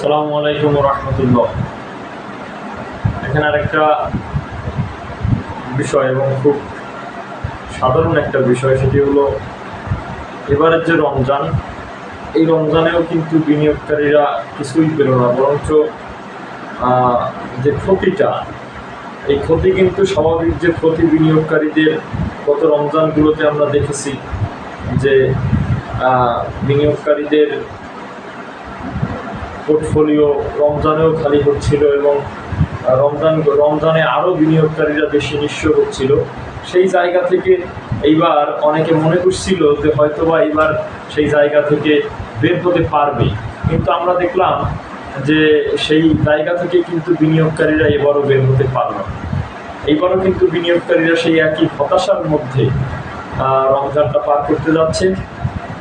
আসসালামু আলাইকুম রহমতুল্লাহ এখানে আরেকটা বিষয় এবং খুব সাধারণ একটা বিষয়, সেটি হলো এবারের যে রমজান, এই রমজানেও কিন্তু বিনিয়োগকারীরা কিছুই পেল না, বরঞ্চ যে ক্ষতিটা, এই ক্ষতি কিন্তু স্বাভাবিক যে ক্ষতি বিনিয়োগকারীদের গত রমজানগুলোতে আমরা দেখেছি যে বিনিয়োগকারীদের পোর্টফোলিও রমজানেও খালি হচ্ছিল এবং রমজান, রমজানে আরও বিনিয়োগকারীরা বেশি নিঃস্ব হচ্ছিল। সেই জায়গা থেকে এইবার অনেকে মনে করছিল যে হয়তোবা এবার সেই জায়গা থেকে বের হতে পারবে। কিন্তু আমরা দেখলাম যে সেই জায়গা থেকে কিন্তু বিনিয়োগকারীরা এবারও বের হতে পারল এইবারও কিন্তু বিনিয়োগকারীরা সেই একই হতাশার মধ্যে রমজানটা পার করতে যাচ্ছে।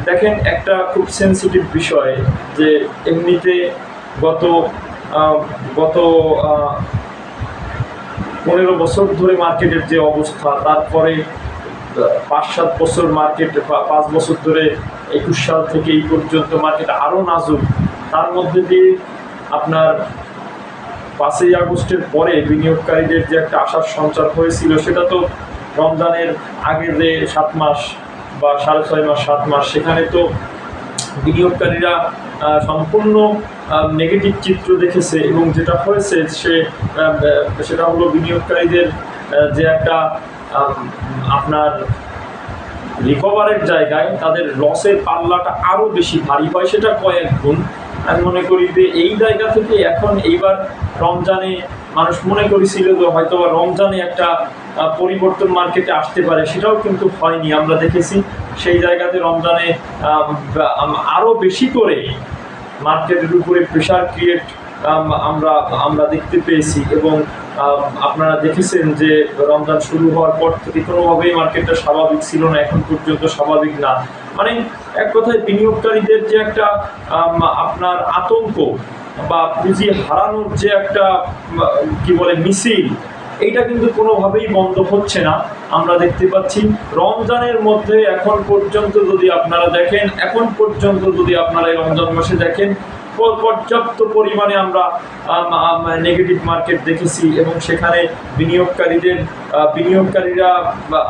দেখেন, একটা খুব সেন্সিটিভ বিষয় যে এমনিতে গত গত পনেরো বছর ধরে মার্কেটের যে অবস্থা, তারপরে পাঁচ সাত বছর মার্কেট পাঁচ বছর ধরে একুশ সাল থেকে এই পর্যন্ত মার্কেট আরও নাজুক, তার মধ্যে দিয়ে আপনার পাঁচই আগস্টের পরে বিনিয়োগকারীদের যে একটা আশার সঞ্চার হয়েছিল, সেটা তো রমজানের আগের যে সাত মাস বা সাড়ে ছয় মাস, সাত মাস, সেখানে তো বিনিয়োগকারীরা সম্পূর্ণ নেগেটিভ চিত্র দেখেছে এবং যেটা হয়েছে সে সেটা হলো বিনিয়োগকারীদের যে একটা আপনার রিকভারের জায়গায় তাদের লসের পাল্লাটা আরও বেশি ভারী হয়, সেটা কয়েক গুণ। আমি মনে করি যে এই জায়গা থেকে এখন এইবার রমজানে মানুষ মনে করেছিল যে হয়তো রমজানে একটা পরিবর্তন মার্কেটে আসতে পারে, সেটাও কিন্তু হয়নি। আমরা দেখেছি সেই জায়গাতে রমজানে আরও বেশি করে মার্কেটের উপরে প্রেশার ক্রিয়েট আমরা আমরা দেখতে পেয়েছি এবং আপনারা দেখেছেন যে রমজান শুরু হওয়ার পর থেকে কোনোভাবেই মার্কেটটা স্বাভাবিক ছিল না, এখন পর্যন্ত স্বাভাবিক না। মানে এক কথায় বিনিয়োগকারীদের যে একটা আপনার আতঙ্ক বা পুঁজি হারানোর যে একটা কি বলে, মিছিল, এইটা কিন্তু কোনোভাবেই বন্ধ হচ্ছে না। আমরা দেখতে পাচ্ছি রমজানের মধ্যে এখন পর্যন্ত যদি আপনারা দেখেন, এখন পর্যন্ত যদি আপনারা এই রমজান মাসে দেখেন পর্যাপ্ত পরিমাণে আমরা নেগেটিভ মার্কেট দেখেছি এবং সেখানে বিনিয়োগকারীদের বিনিয়োগকারীরা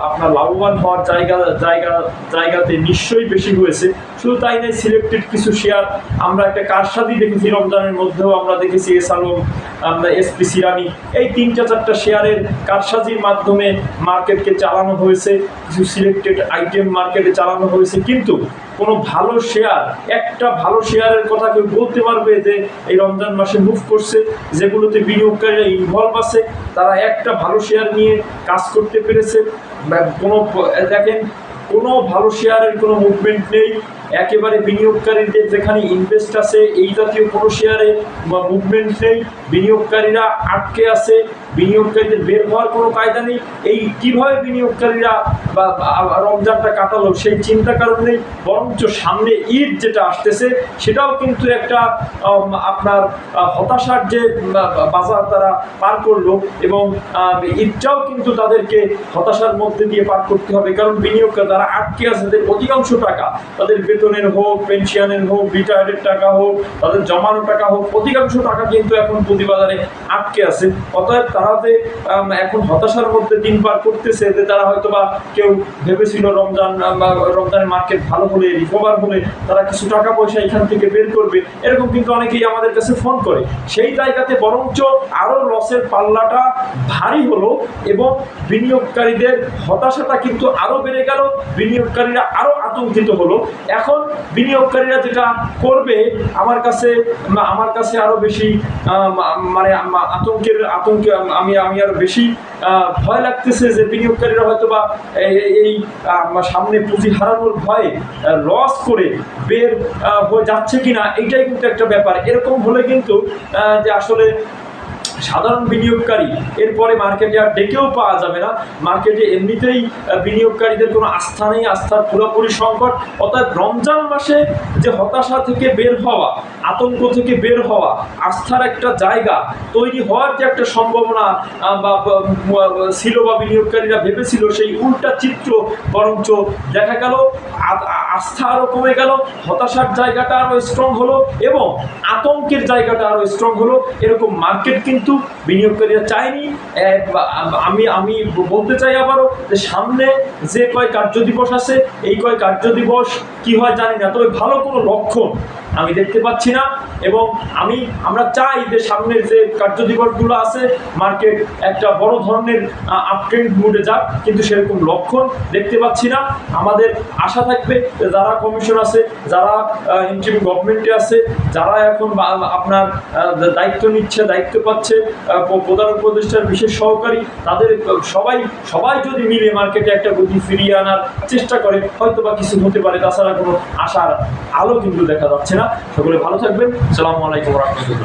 আপনার লাভবান হওয়ার জায়গা জায়গা, জায়গাতে নিশ্চয়ই বেশি হয়েছে। শুধু তাই নয় সিলেক্টেড কিছু শেয়ার আমরা একটা কারসাদি দেখেছি রমজানের মধ্যেও, আমরা দেখেছি এস আলম, আমরা এসপি সিরানি। এই তিনটা চারটা শেয়ারের কারসাজির মাধ্যমে মার্কেটকে চালানো হয়েছে, কিছু সিলেক্টেড আইটেম মার্কেটে চালানো হয়েছে। কিন্তু কোনো ভালো শেয়ার একটা ভালো শেয়ারের কথা কেউ বলতে পারবে যে এই রমজান মাসে মুভ করছে, যেগুলোতে বিনিয়োগকারীরা ইনভলভ আছে, তারা একটা ভালো শেয়ার নিয়ে কাজ করতে পেরেছে। কোনো দেখেন, কোনো ভালো শেয়ারের কোনো মুভমেন্ট নেই। একেবারে বিনিয়োগকারীদের যেখানে ইনভেস্ট আছে, এই জাতীয় কোনো শেয়ারে মুভমেন্ট নেই। বিনিয়োগকারীরা আটকে আছে। বিনিয়োগকারীদের বের হওয়ার কোনো কায়দা নেই। এই কীভাবে বিনিয়োগকারীরা বা রমজানটা কাটালো সেই চিন্তা কারণ নেই বরঞ্চ সামনে ঈদ যেটা আসতেছে, সেটাও কিন্তু একটা আপনার হতাশার যে বাজার তারা পার করল এবং ঈদটাও কিন্তু তাদেরকে হতাশার মধ্যে দিয়ে পার করতে হবে। কারণ বিনিয়োগ তারা আটকে আছে, তাদের অধিকাংশ টাকা তাদের বেতনের হোক, পেনশনের হোক রিটায়ার্ডের টাকা হোক, তাদের জমানো টাকা হোক, অধিকাংশ টাকা কিন্তু এখন পুঁজিবাজারে আটকে আছে। অতএব তারা যে এখন হতাশার মধ্যে দিন পার করতেছে যে তারা হয়তো বা কেউ ভেবেছিল রমজান রমজানের মার্কেট ভালো হলে রিকভার হলে তারা কিছু টাকা পয়সা এখান থেকে বের করবে। এরকম কিন্তু অনেকেই আমাদের কাছে ফোন করে। সেই জায়গাতে বরঞ্চ আরও লসের পাল্লাটা ভারী হলো এবং বিনিয়োগকারীদের হতাশাটা কিন্তু আরও বেড়ে গেল, বিনিয়োগকারীরা আরও আতঙ্কিত হলো। এখন বিনিয়োগকারীরা যেটা করবে, আমার কাছে আমার কাছে আরও বেশি মানে আতঙ্কের, আতঙ্কে আমি আমি আরও বেশি ভয় লাগতেছে যে বিনিয়োগকারীরা হয়তো বা এই- সামনে পুঁজি হারানোর ভয়ে লস করে বের যাচ্ছে কিনা এইটাই কিন্তু একটা ব্যাপার। এরকম হলে কিন্তু যে আসলে সাধারণ বিনিয়োগকারী, এরপরে মার্কেটে আর ডেকেও পাওয়া যাবে না। মার্কেটে এমনিতেই বিনিয়োগকারীদের কোনো আস্থা নেই, আস্থার পুরোপুরি সংকট। অর্থাৎ রমজান মাসে যে হতাশা থেকে বের হওয়া, আতঙ্ক থেকে বের হওয়া, আস্থার একটা জায়গা তৈরি হওয়ার যে একটা সম্ভাবনা বা ছিল বা বিনিয়োগকারীরা ভেবেছিল, সেই উল্টা চিত্র বরঞ্চ দেখা গেল। আস্থা আরও কমে গেল, হতাশার জায়গাটা আরও স্ট্রং হলো এবং আতঙ্কের জায়গাটা আরও স্ট্রং হলো। এরকম মার্কেট কিন্তু বিনিয়োগকারীরা চায়নি। আমি আমি বলতে চাই আবারও যে সামনে যে কয় কার্য দিবস আছে, এই কয় কার্য দিবস কী হয় জানি না, তবে ভালো কোনো লক্ষণ আমি দেখতে পাচ্ছি না, এবং আমি, আমরা চাই যে সামনের যে কার্য দিবসগুলো আছে মার্কেট একটা বড় ধরনের আপট্রেন্ড মুডে যাক, কিন্তু সেরকম লক্ষণ দেখতে পাচ্ছি না। আমাদের আশা থাকবে যারা কমিশন আছে, যারা ইন্টারিম গভর্নমেন্টে আছে, যারা এখন আপনার দায়িত্ব নিচ্ছে, দায়িত্ব পাচ্ছে প্রধান উপদেষ্টার বিশেষ সহকারী, তাদের সবাই সবাই যদি মিলে মার্কেটে একটা গতি ফিরিয়ে আনার চেষ্টা করে হয়তো বা কিছু হতে পারে, তাছাড়া কোনো আশার আলো কিন্তু দেখা যাচ্ছে না সকলে ভালো থাকবেন। সালামু আলাইকুম রহমতুল্লাহ।